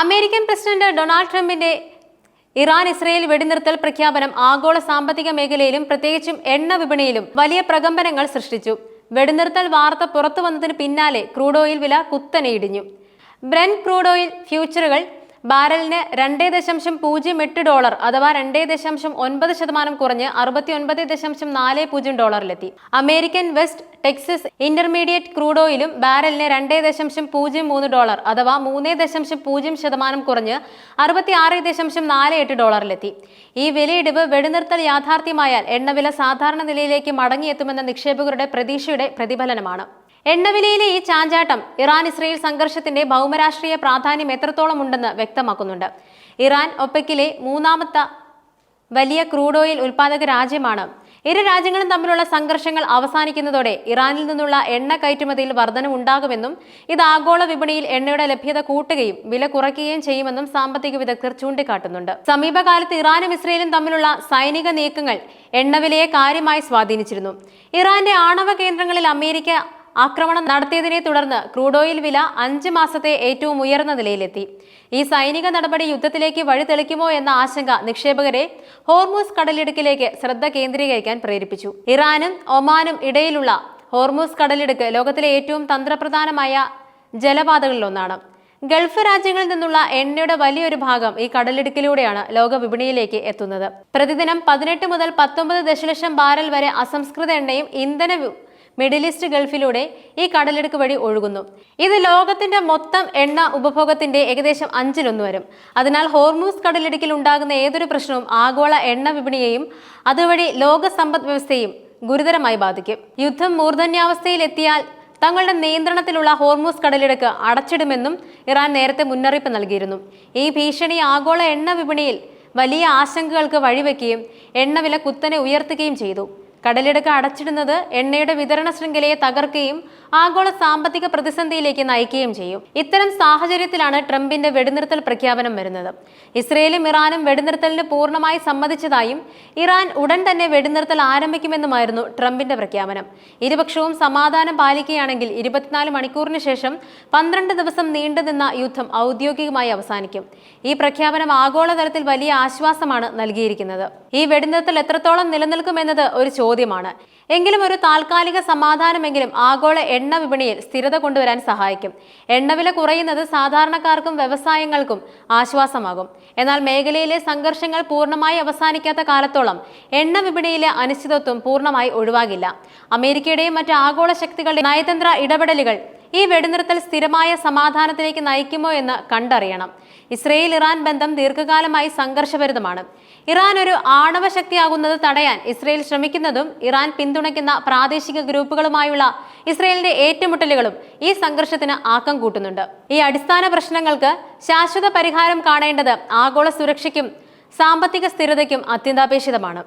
American president Donald ട്രംപിന്റെ Iran Israel വെടിനിർത്തൽ പ്രഖ്യാപനം ആഗോള സാമ്പത്തിക മേഖലയിലും പ്രത്യേകിച്ചും എണ്ണ വിപണിയിലും വലിയ പ്രകമ്പനങ്ങൾ സൃഷ്ടിച്ചു. വെടിനിർത്തൽ വാർത്ത പുറത്തു വന്നതിന് പിന്നാലെ ക്രൂഡ് ഓയിൽ വില കുത്തനെ ഇടിഞ്ഞു. ബ്രെൻ ക്രൂഡ് ഓയിൽ ഫ്യൂച്ചറുകൾ ബാരലിന് രണ്ടേ ദശാംശം പൂജ്യം എട്ട് ഡോളർ അഥവാ രണ്ടേ ദശാംശം ഒൻപത് ശതമാനം കുറഞ്ഞ് അറുപത്തി ഒൻപത് ദശാംശം നാല് പൂജ്യം ഡോളറിലെത്തി. American West Texas intermediate crude ഓയിലും ബാരലിന് രണ്ടേ ദശാംശം പൂജ്യം മൂന്ന് ഡോളർ അഥവാ മൂന്ന് ദശാംശം പൂജ്യം ശതമാനം കുറഞ്ഞ് അറുപത്തി ആറ് ദശാംശം നാല് എട്ട് ഡോളറിലെത്തി. ഈ വിലയിടിവ് വെടിനിർത്തൽ യാഥാർത്ഥ്യമായാൽ എണ്ണവില സാധാരണ നിലയിലേക്ക് മടങ്ങിയെത്തുമെന്ന നിക്ഷേപകരുടെ പ്രതീക്ഷയുടെ പ്രതിഫലനമാണ്. എണ്ണവിലയിലെ ഈ ചാഞ്ചാട്ടം ഇറാൻ ഇസ്രയേൽ സംഘർഷത്തിന്റെ ഭൗമരാഷ്ട്രീയ പ്രാധാന്യം എത്രത്തോളം ഉണ്ടെന്ന് വ്യക്തമാക്കുന്നുണ്ട്. ഇറാൻ ഒപ്പക്കിലെ മൂന്നാമത്തെ വലിയ ക്രൂഡ് ഓയിൽ ഉൽപാദക രാജ്യമാണ്. ഇരു രാജ്യങ്ങളും തമ്മിലുള്ള സംഘർഷങ്ങൾ അവസാനിക്കുന്നതോടെ ഇറാനിൽ നിന്നുള്ള എണ്ണ കയറ്റുമതിയിൽ വർധനവുണ്ടാകുമെന്നും ഇത് ആഗോള വിപണിയിൽ എണ്ണയുടെ ലഭ്യത കൂട്ടുകയും വില കുറയ്ക്കുകയും ചെയ്യുമെന്നും സാമ്പത്തിക വിദഗ്ധർ ചൂണ്ടിക്കാട്ടുന്നുണ്ട്. സമീപകാലത്ത് ഇറാനും ഇസ്രയേലും തമ്മിലുള്ള സൈനിക നീക്കങ്ങൾ എണ്ണവിലയെ കാര്യമായി സ്വാധീനിച്ചിരുന്നു. ഇറാന്റെ ആണവ കേന്ദ്രങ്ങളിൽ അമേരിക്ക ആക്രമണം നടത്തിയതിനെ തുടർന്ന് ക്രൂഡ് ഓയിൽ വില അഞ്ച് മാസത്തെ ഏറ്റവും ഉയർന്ന നിലയിലെത്തി. ഈ സൈനിക നടപടി യുദ്ധത്തിലേക്ക് വഴിതെളിക്കുമോ എന്ന ആശങ്ക നിക്ഷേപകരെ ഹോർമൂസ് കടലിടുക്കിലേക്ക് ശ്രദ്ധ കേന്ദ്രീകരിക്കാൻ പ്രേരിപ്പിച്ചു. ഇറാനും ഒമാനും ഇടയിലുള്ള ഹോർമൂസ് കടലിടുക്ക് ലോകത്തിലെ ഏറ്റവും തന്ത്രപ്രധാനമായ ജലപാതകളിലൊന്നാണ്. ഗൾഫ് രാജ്യങ്ങളിൽ നിന്നുള്ള എണ്ണയുടെ വലിയൊരു ഭാഗം ഈ കടലിടുക്കിലൂടെയാണ് ലോക വിപണിയിലേക്ക് എത്തുന്നത്. പ്രതിദിനം പതിനെട്ട് മുതൽ പത്തൊമ്പത് ദശലക്ഷം ബാരൽ വരെ അസംസ്കൃത എണ്ണയും ഇന്ധന മിഡിൽ ഈസ്റ്റ് ഗൾഫിലൂടെ ഈ കടലെടുക്ക് വഴി ഒഴുകുന്നു. ഇത് ലോകത്തിന്റെ മൊത്തം എണ്ണ ഉപഭോഗത്തിന്റെ ഏകദേശം അഞ്ചിലൊന്ന് വരും. അതിനാൽ ഹോർമൂസ് കടലിടുക്കിൽ ഉണ്ടാകുന്ന ഏതൊരു പ്രശ്നവും ആഗോള എണ്ണ വിപണിയെയും അതുവഴി ലോക സമ്പദ് വ്യവസ്ഥയും ഗുരുതരമായി ബാധിക്കും. യുദ്ധം മൂർധന്യാവസ്ഥയിലെത്തിയാൽ തങ്ങളുടെ നിയന്ത്രണത്തിലുള്ള ഹോർമൂസ് കടലിടുക്ക് അടച്ചിടുമെന്നും ഇറാൻ നേരത്തെ മുന്നറിയിപ്പ് നൽകിയിരുന്നു. ഈ ഭീഷണി ആഗോള എണ്ണ വിപണിയിൽ വലിയ ആശങ്കകൾക്ക് വഴിവെക്കുകയും എണ്ണവില കുത്തനെ ഉയർത്തുകയും ചെയ്തു. കടലിടുക്ക് അടച്ചിടുന്നത് എണ്ണയുടെ വിതരണ ശൃംഖലയെ തകർക്കുകയും ആഗോള സാമ്പത്തിക പ്രതിസന്ധിയിലേക്ക് നയിക്കുകയും ചെയ്യും. ഇത്തരം സാഹചര്യത്തിലാണ് ട്രംപിന്റെ വെടിനിർത്തൽ പ്രഖ്യാപനം വരുന്നത്. ഇസ്രയേലും ഇറാനും വെടിനിർത്തലിന് പൂർണമായി സമ്മതിച്ചതായും ഇറാൻ ഉടൻ തന്നെ വെടിനിർത്തൽ ആരംഭിക്കുമെന്നുമായിരുന്നു ട്രംപിന്റെ പ്രഖ്യാപനം. ഇരുപക്ഷവും സമാധാനം പാലിക്കുകയാണെങ്കിൽ ഇരുപത്തിനാല് മണിക്കൂറിന് ശേഷം പന്ത്രണ്ട് ദിവസം നീണ്ടുനിന്ന യുദ്ധം ഔദ്യോഗികമായി അവസാനിക്കും. ഈ പ്രഖ്യാപനം ആഗോളതലത്തിൽ വലിയ ആശ്വാസമാണ് നൽകിയിരിക്കുന്നത്. ഈ വെടിനിർത്തൽ എത്രത്തോളം നിലനിൽക്കുമെന്നത് ഒരു ചോദ്യമാണ്. എങ്കിലും ഒരു താൽക്കാലിക സമാധാനമെങ്കിലും ആഗോള എണ്ണ വിപണിയിൽ സ്ഥിരത കൊണ്ടുവരാൻ സഹായിക്കും. എണ്ണവില കുറയുന്നത് സാധാരണക്കാർക്കും വ്യവസായങ്ങൾക്കും ആശ്വാസമാകും. എന്നാൽ മേഖലയിലെ സംഘർഷങ്ങൾ പൂർണമായി അവസാനിക്കാത്ത കാലത്തോളം എണ്ണ വിപണിയിലെ അനിശ്ചിതത്വം പൂർണമായി ഒഴിവാകില്ല. അമേരിക്കയുടെയും മറ്റ് ആഗോള ശക്തികളുടെ നയതന്ത്ര ഇടപെടലുകൾ ഈ വെടിനിർത്തൽ സ്ഥിരമായ സമാധാനത്തിലേക്ക് നയിക്കുമോ എന്ന് കണ്ടറിയണം. ഇസ്രയേൽ ഇറാൻ ബന്ധം ദീർഘകാലമായി സംഘർഷഭരിതമാണ്. ഇറാൻ ഒരു ആണവ ശക്തിയാകുന്നത് തടയാൻ ഇസ്രയേൽ ശ്രമിക്കുന്നതും ഇറാൻ പിന്തുണയ്ക്കുന്ന പ്രാദേശിക ഗ്രൂപ്പുകളുമായുള്ള ഇസ്രയേലിന്റെ ഏറ്റുമുട്ടലുകളും ഈ സംഘർഷത്തിന് ആക്കം കൂട്ടുന്നുണ്ട്. ഈ അടിസ്ഥാന പ്രശ്നങ്ങൾക്ക് ശാശ്വത പരിഹാരം കാണേണ്ടത് ആഗോള സുരക്ഷയ്ക്കും സാമ്പത്തിക സ്ഥിരതയ്ക്കും അത്യന്താപേക്ഷിതമാണ്.